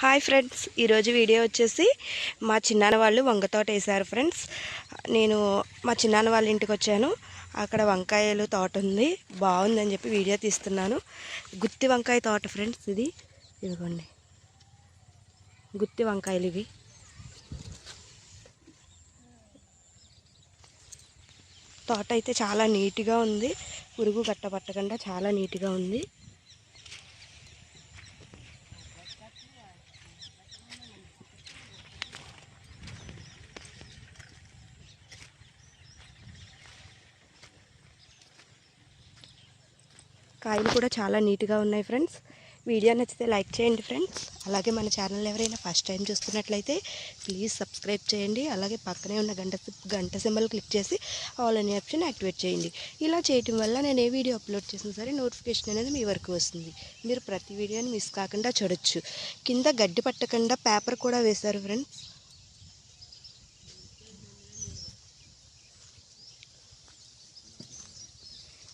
Hi friends ఈరోజు video వచ్చేసి మా చిన్నాన్న వాళ్ళు వంగ తోట వేశారు ఫ్రెండ్స్. నేను మా చిన్నాన్న వాళ్ళ ఇంటికి వచ్చాను. అక్కడ వంకాయలు తోట ఉంది. బాగుందని చెప్పి వీడియో తీస్తున్నాను. గుత్తి వంకాయ తోట ఫ్రెండ్స్ ఇది. ఇదిగోండి. గుత్తి వంకాయలు ఇవి. తోట అయితే చాలా నీట్గా ఉంది. పురుగు గట్ట పట్టకుండా చాలా నీట్గా ఉంది. కాయలు కూడా చాలా నీట్గా ఉన్నాయి ఫ్రెండ్స్. వీడియో నచ్చితే లైక్ చేయండి ఫ్రెండ్స్. అలాగే మన ఛానల్ ఎవరైనా ఫస్ట్ టైం చూస్తున్నట్లయితే ప్లీజ్ సబ్స్క్రైబ్ చేయండి. అలాగే పక్కనే ఉన్న గంట గంట సింబల్ క్లిక్ చేసి ఆల్ అనే ఆప్షన్ యాక్టివేట్ చేయండి. ఇలా చేయటం వల్ల నేను ఏ వీడియో అప్లోడ్ చేసినా సరే నోటిఫికేషన్ అనేది మీ వరకు వస్తుంది. మీరు ప్రతి వీడియోని మిస్ కాకుండా చూడొచ్చు. కింద గడ్డి పట్టకుండా పేపర్ కూడా వేశారు friends.